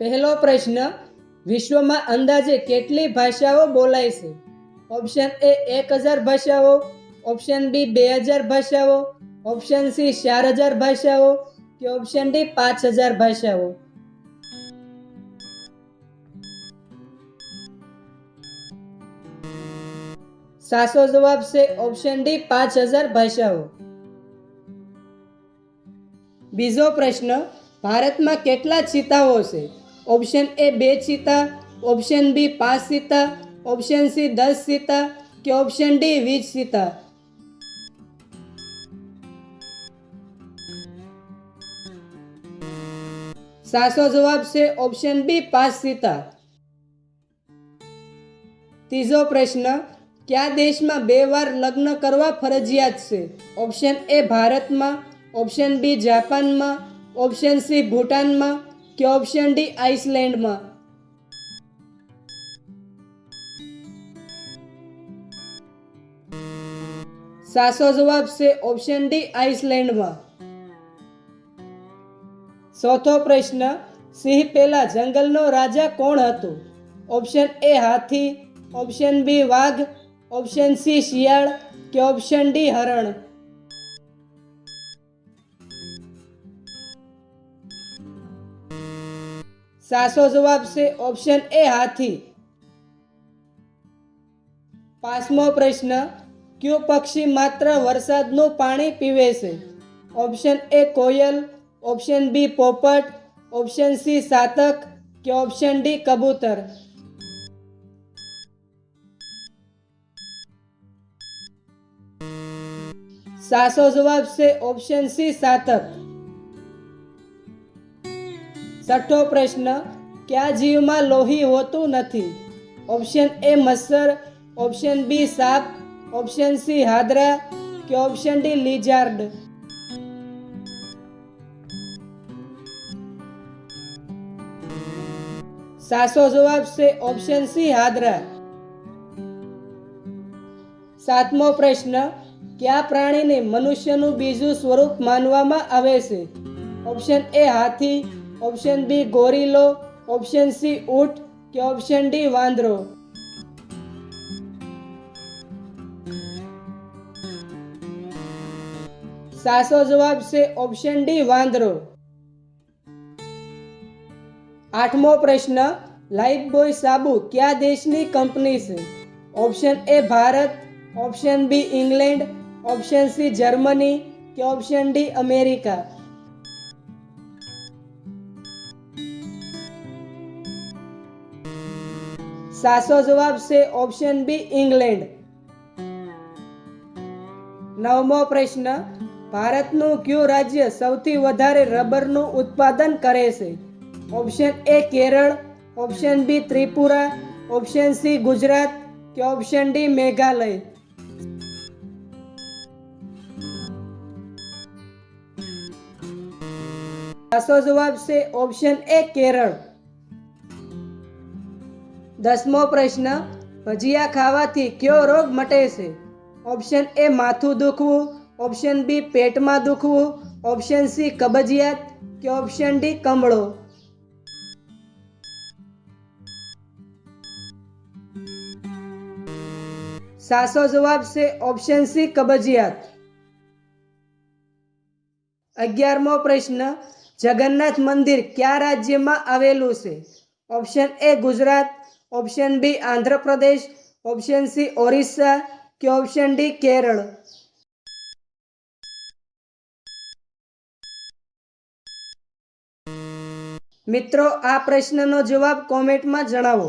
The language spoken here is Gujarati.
પહેલો પ્રશ્ન, વિશ્વમાં અંદાજે કેટલી ભાષાઓ બોલાય છે? ઓપ્શન એ એક હજાર ભાષાઓ. ઓપ્શન બી બે હજાર ભાષાઓ. ઓપ્શન સી ચાર હજાર ભાષાઓ. કે ઓપ્શન ડી પાંચ હજાર ભાષાઓ? સાચો જવાબ છે ઓપ્શન ડી પાંચ હજાર ભાષાઓ. બીજો પ્રશ્ન, ભારતમાં કેટલા ચિત્તાઓ છે? ઓપ્શન એ બે સીતા ઓપ્શન બી પાંચ સીતા ઓપ્શન સી દસ સીતા કે ઓપ્શન ડી વીસ સીતા સાચો જવાબ છે ઓપ્શન બી પાંચ સીતા ત્રીજો પ્રશ્ન કયા દેશમાં બે વાર લગ્ન કરવા ફરજિયાત છે ઓપ્શન એ ભારતમાં ઓપ્શન બી જાપાનમાં ઓપ્શન સી ભૂટાનમાં કે ઓપ્શન ડી આઇસલેન્ડમાં સાચો જવાબ છે ઓપ્શન ડી આઇસલેન્ડમાં ચોથો પ્રશ્ન, સિંહ પહેલા જંગલનો રાજા કોણ હતો? ઓપ્શન એ હાથી. ઓપ્શન બી વાઘ. ઓપ્શન સી શિયાળ. કે ઓપ્શન ડી હરણ? સાચો જવાબ છે ઓપ્શન એ હાથી. પાંચમો પ્રશ્ન, કયું પક્ષી માત્ર વરસાદનું પાણી પીવે છે? ઓપ્શન એ કોયલ ઓપ્શન બી પોપટ ઓપ્શન સી સાતક કે ઓપ્શન ડી કબૂતર? સાચો જવાબ છે ઓપ્શન સી સાતક. છઠ્ઠો પ્રશ્ન, કયા જીવમાં લોહી હોતું નથી? ઓપ્શન એ મચ્છર ઓપ્શન બી સાપ. ઓપ્શન સી હાદરા. કે ઓપ્શન ડી લીઝાર્ડ સાચો જવાબ છે ઓપ્શન સી હાદરા. સાતમો પ્રશ્ન, કયા પ્રાણીને મનુષ્યનું બીજું સ્વરૂપ માનવામાં આવે છે? ઓપ્શન એ હાથી. ઓપ્શન બી ગોરીલો ઓપ્શન સી ઊંટ કે ઓપ્શન ડી વાંદરો સાચો જવાબ છે ઓપ્શન ડી વાંદરો આઠમો પ્રશ્ન લાઈફ બોય સાબુ કયા દેશની કંપની છે option A Bharat option B England option C Germany કે ઓપ્શન ડી અમેરિકા સાચો જવાબ છે ઓપ્શન બી ઇંગ્લેન્ડ નવમો પ્રશ્ન, ભારતનું કયું રાજ્ય સૌથી વધારે રબરનું ઉત્પાદન કરે છે? Option A Kerala. Option B Tripura. Option C Gujarat. કે ઓપ્શન ડી મેઘાલય? સાચો જવાબ છે ઓપ્શન એ કેરળ. દસમો પ્રશ્ન, ભજીયા ખાવાથી કયો રોગ મટે છે? ઓપ્શન એ માથું દુખવું, ઓપ્શન બી પેટમાં દુખવું, ઓપ્શન સી કબજિયાત કે ઓપ્શન ડી કમળો. સાચો જવાબ છે ઓપ્શન સી કબજિયાત. અગિયારમો પ્રશ્ન, જગન્નાથ મંદિર કયા રાજ્યમાં આવેલું છે? Option A Gujarat option B Andhra Pradesh option C Orissa કે ઓપ્શન ડી કેરળ મિત્રો, આ પ્રશ્નનો જવાબ કોમેન્ટમાં જણાવો.